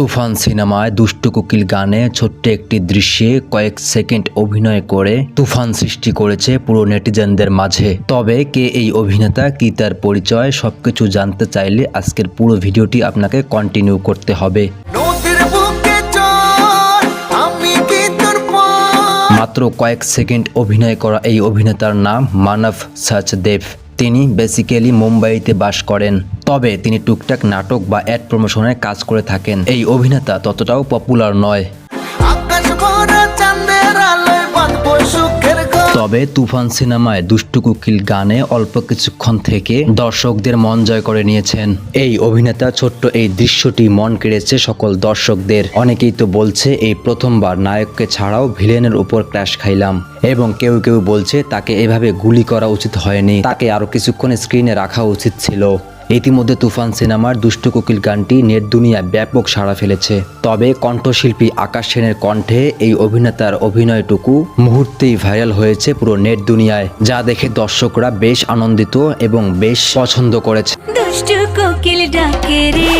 তুফান সিনেমায় দুষ্টু কোকিল গানে ছোট্ট একটি দৃশ্যে কয়েক সেকেন্ড অভিনয় করে তুফান সৃষ্টি করেছে পুরো নেটিজেনদের মাঝে। তবে কে এই অভিনেতা কি তার পরিচয় সবকিছু জানতে চাইলে আজকের পুরো ভিডিওটি আপনাকে কন্টিনিউ করতে হবে। মাত্র কয়েক সেকেন্ড অভিনয় করা এই অভিনেতার নাম মানব সাচদেব। তিনি বেসিক্যালি মুম্বাইতে বাস করেন। তবে তিনি টুকটাক নাটক বা অ্যাড প্রমোশনে কাজ করে থাকেন। এই অভিনেতা ততটাও পপুলার নয়। তবে তুফান সিনেমায় দুষ্টু কুকিল গানে অল্প কিছুক্ষণ থেকে দর্শকদের মন জয় করে নিয়েছেন। এই অভিনেতা ছোট্ট এই দৃশ্যটি মন কেড়েছে সকল দর্শকদের। অনেকেই তো বলছে এই প্রথমবার নায়ককে ছাড়াও ভিলেনের উপর ক্র্যাশ খাইলাম। এবং কেউ কেউ বলছে তাকে এভাবে গুলি করা উচিত হয়নি। তাকে আরও কিছুক্ষণ স্ক্রিনে রাখা উচিত ছিল। ইতিমধ্যে তুফান সিনেমার দুষ্ট কোকিল গানটি নেট দুনিয়া ব্যাপক সাড়া ফেলেছে। তবে কণ্ঠশিল্পী আকাশ সেনের কণ্ঠে এই অভিনেতার অভিনয়টুকু মুহূর্তেই ভাইরাল হয়েছে পুরো নেট দুনিয়ায়, যা দেখে দর্শকরা বেশ আনন্দিত এবং বেশ পছন্দ করেছে। দুষ্ট কোকিল ডাকে রে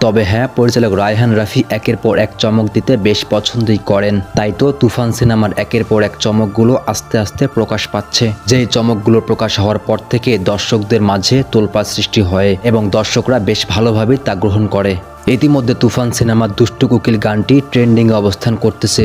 তবে হ্যাঁ পরিচালক রায়হান রাফি একের পর এক চমক দিতে বেশ পছন্দই করেন। তাই তো তুফান সিনেমার একের পর এক চমকগুলো আস্তে আস্তে প্রকাশ পাচ্ছে। যেই চমকগুলো প্রকাশ হওয়ার পর থেকে দর্শকদের মাঝে তোলপাড় সৃষ্টি হয় এবং দর্শকরা বেশ ভালোভাবেই তা গ্রহণ করে। ইতিমধ্যে তুফান সিনেমার দুষ্টু কোকিল গানটি ট্রেন্ডিং অবস্থান করতেছে।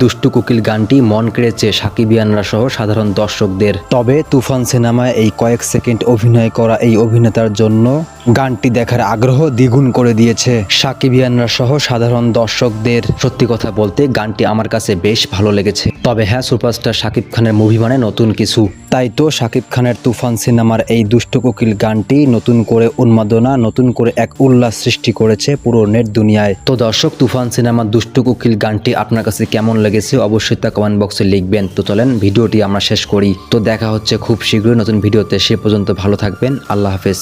দুষ্টু কোকিল গানটি মন কেড়েছে সাকিবিয়ানরা সহ সাধারণ দর্শকদের। তবে তুফান সিনেমায় এই কয়েক সেকেন্ড অভিনয় করা এই অভিনেতার জন্য গানটি দেখার আগ্রহ দ্বিগুণ করে দিয়েছে সাকিবিয়ানরা সহ সাধারণ দর্শকদের। সত্যি কথা বলতে গানটি আমার কাছে বেশ ভালো লেগেছে। তবে হ্যাঁ সুপারস্টার শাকিব খানের মুভি মানে নতুন কিছু। তাই তো শাকিব খানের তুফান সিনেমার এই দুষ্টু কোকিল গানটি নতুন করে উন্মাদনা, নতুন করে এক উল্লাস সৃষ্টি করেছে পুরো নেট দুনিয়ায়। তো দর্শক, তুফান সিনেমার দুষ্টু কোকিল গানটি আপনার কাছে কেমন লেগেছে অবশ্যই তা কমেন্ট বক্সে লিখবেন। তো চলেন, ভিডিওটি আমরা শেষ করি। তো দেখা হচ্ছে খুব শীঘ্রই নতুন ভিডিওতে। সে পর্যন্ত ভালো থাকবেন। আল্লাহ হাফেজ।